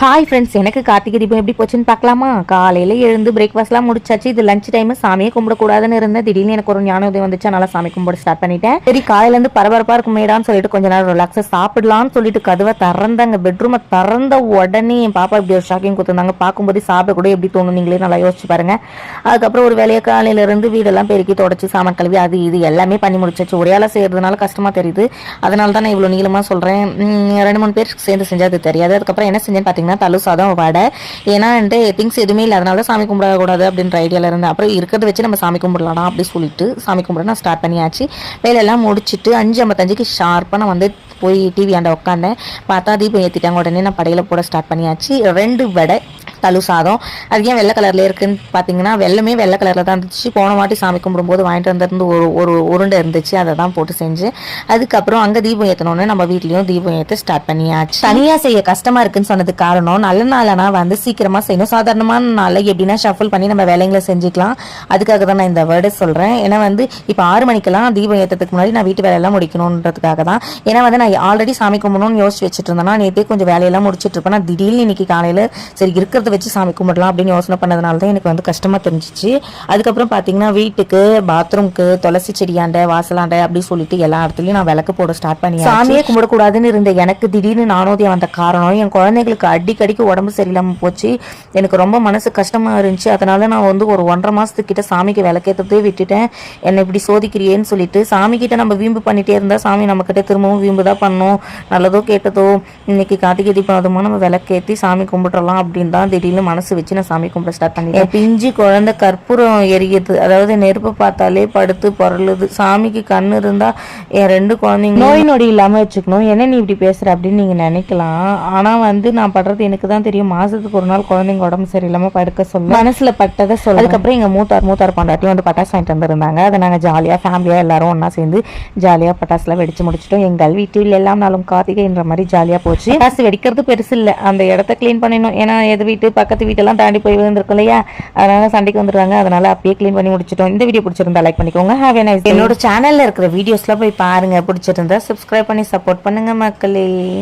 Hi friends எனக்கு கார்த்திகை தீபம் எப்படி போச்சுன்னு பார்க்கலாமா? காலையில் எழுந்து பிரேக்ஃபாஸ்ட்லாம் முடிச்சாச்சு. இது லஞ்ச் டைம் சாமியை கும்பிடக்கூடாதுன்னு இருந்தேன். திடீர்னு எனக்கு ஒரு ஞான உதயம் வந்துச்சு. அதனால சாமி கும்பிட ஸ்டார்ட் பண்ணிட்டேன். சரி காலையிலேருந்து பரபரப்பாக இருக்குமேடான்னு சொல்லிட்டு கொஞ்ச நேரம் ரிலாக்ஸாக சாப்பிடலாம்னு சொல்லிட்டு கதவை திறந்தாங்க பெட்ரூமை திறந்த உடனே என் பாப்பா இப்படி ஒரு ஷாக்கிங் கொடுத்துருந்தாங்க. பார்க்கும்போது சாப்பிட கூட எப்படி தோணும் நீங்களே நல்லா யோசிச்சு பாருங்க. அதுக்கப்புறம் ஒரு வேலையை காலையிலேருந்து வீடெல்லாம் பெருக்கி தொடச்சி சாமான் கழுவி அது இது எல்லாமே பண்ணி முடிச்சாச்சு. ஒரே ஆளாக செய்கிறதுனால கஷ்டமாக தெரியுது. அதனால தான் நான் இவ்வளோ நீளமாக சொல்கிறேன் ரெண்டு மூணு பேர் சேர்ந்து செஞ்சது அது தெரியாது. அதுக்கப்புறம் என்ன செஞ்சேன்னு பார்த்தீங்கன்னா தலு சாதம் வடை. ஏன்னா வந்துட்டு திங்ஸ் எதுவுமே இல்லை அதனால தான் சாமி கும்பிடக்கூடாது அப்படின்ற ஐடியாவில் இருந்தேன் அப்புறம் இருக்கிறத வச்சு நம்ம சாமி கும்பிடலாம் அப்படி சொல்லிட்டு சாமி கும்பிட நான் ஸ்டார்ட் பண்ணியாச்சு. வேலையெல்லாம் முடிச்சிட்டு அஞ்சு ஐம்பத்தஞ்சுக்கு ஷார்ப்பாக நான் வந்து போய் டிவி ஆண்ட உட்காந்தேன் பார்த்தா தீபம் ஏற்றிட்டாங்க உடனே நான் படையில் போட ஸ்டார்ட் பண்ணியாச்சு. ரெண்டு வடை தலு சாதம். அது ஏன் வெள்ளை கலரில் இருக்குதுன்னு பார்த்தீங்கன்னா வெள்ளமே வெள்ளை கலரில் தான் இருந்துச்சு. போன வாட்டி சாமி கும்பிடும்போது வாங்கிட்டு வந்திருந்து ஒரு ஒரு உருண்டை இருந்துச்சு. அதை தான் போட்டு செஞ்சு அதுக்கப்புறம் அங்கே தீபம் ஏற்றணுன்னு நம்ம வீட்லேயும் தீபம் ஏற்ற ஸ்டார்ட் பண்ணியாச்சு. தனியாக செய்ய கஷ்டமாக இருக்குன்னு சொன்னது காரணம் நல்ல நாளனா வந்து சீக்கிரமாக செய்யணும். சாதாரணமான நாளில் எப்படின்னா ஷஃபிள் பண்ணி நம்ம வேலைங்களை செஞ்சுக்கலாம். அதுக்காக தான் நான் இந்த வேர்டை சொல்கிறேன் ஏன்னா வந்து இப்போ ஆறு மணிக்கெல்லாம் தீபம் ஏற்றதுக்கு முன்னாடி நான் வீட்டு வேலையெல்லாம் முடிக்கணுன்றதுக்காக தான். ஏன்னா வந்து நான் ஆல்ரெடி சாமி கும்பிடணும்னு யோசிச்சு வச்சுட்டு இருந்தேன்னா நேற்றே கொஞ்சம் வேலையெல்லாம் முடிச்சுட்டு இருப்பேன். நான் திடீர்னு இன்னைக்கு காலையில் சரி இருக்கிறது வச்சு சாமி கும்பிடலாம் அப்படின்னு யோசனை பண்ணதுனால தான் எனக்கு வந்து கஷ்டமாக தெரிஞ்சிச்சு. அதுக்கப்புறம் பார்த்தீங்கன்னா வீட்டுக்கு பாத்ரூம்க்கு துளசி செடியாண்ட வாசலாண்ட அப்படின்னு சொல்லிட்டு எல்லா இடத்துலையும் நான் விளக்கு போட ஸ்டார்ட் பண்ணி சாமியே கும்பிடக்கூடாதுன்னு இருந்த எனக்கு திடீர்னு நானோதியம் வந்த காரணம் என் குழந்தைங்களுக்கு அடிக்கடிக்கு உடம்பு சரியில்லாமல் போச்சு. எனக்கு ரொம்ப மனசு கஷ்டமாக இருந்துச்சு. அதனால நான் வந்து ஒரு ஒன்றரை மாதத்துக்கிட்ட சாமிக்கு விளக்கேற்றதே விட்டுட்டேன். என்னை இப்படி சோதிக்கிறியேன்னு சொல்லிட்டு சாமிக்கிட்ட நம்ம வீம்பு பண்ணிட்டே இருந்தால் சாமி நம்மக்கிட்ட திரும்பவும் வீம்பு தான் பண்ணும். நல்லதோ கேட்டதோ இன்னைக்கு கார்த்திகை தீபம் அதுமா நம்ம விளக்கேற்றி சாமி கும்பிட்றலாம் அப்படின்னு தான் திடீர்னு மனசு வச்சு நான் சாமி கும்பிட ஸ்டார்ட் பண்ணிட்டேன். பிஞ்சு குழந்தை கற்பூரம் எரியுது அதாவது நெருப்பு பார்த்தாலே படுத்து பொருளுது. சாமிக்கு கண்ணு இருந்தா என் ரெண்டு குழந்தைங்க நோய் நொடி இல்லாம வச்சுக்கணும். என்ன நீ இப்படி பேசுற அப்படின்னு நீங்க நினைக்கலாம். ஆனா வந்து நான் படுறது எனக்கு தான் தெரியும். மாசத்துக்கு ஒரு நாள் குழந்தைங்க உடம்பு சரியில்லாம படுக்க சொல்ல. மனசுல பட்டதை சொல்ல அதுக்கப்புறம் எங்க மூத்தார் மூத்தார் பாண்டாட்டி வந்து பட்டாசு வாங்கிட்டு வந்திருந்தாங்க. அதை நாங்க ஜாலியா ஃபேமிலியா எல்லாரும் ஒண்ணா சேர்ந்து ஜாலியா பட்டாசுலாம் வெடிச்சு முடிச்சிட்டோம். எங்கள் வீட்டில் எல்லாம் நாளும் கார்த்திகைன்ற மாதிரி ஜாலியா போச்சு. பட்டாசு வெடிக்கிறது பெருசு இல்ல. அந்த இடத்த க்ளீன் பண்ணணும் ஏன்னா எது வீட்டு பக்கத்து வீட்டெல்லாம் தாண்டி போய் விழுந்திருக்கும் இல்லையா? அதனால சண்டைக்கு வந்துடுவாங்க அதனால அப்பயே க்ளீன் பண்ணி முடிச்சிட்டோம். இந்த வீடியோ பிடிச்சிருந்தா லைக் பண்ணிக்கோங்க. ஹாவ் நைஸ் என்னோட சேனல்ல இருக்கிற வீடியோஸ்லாம் போய் பாருங்க. பிடிச்சிருந்தா சப்ஸ்கிரைப் பண்ணி சப்போர்ட் பண்ணுங்க மக்களே.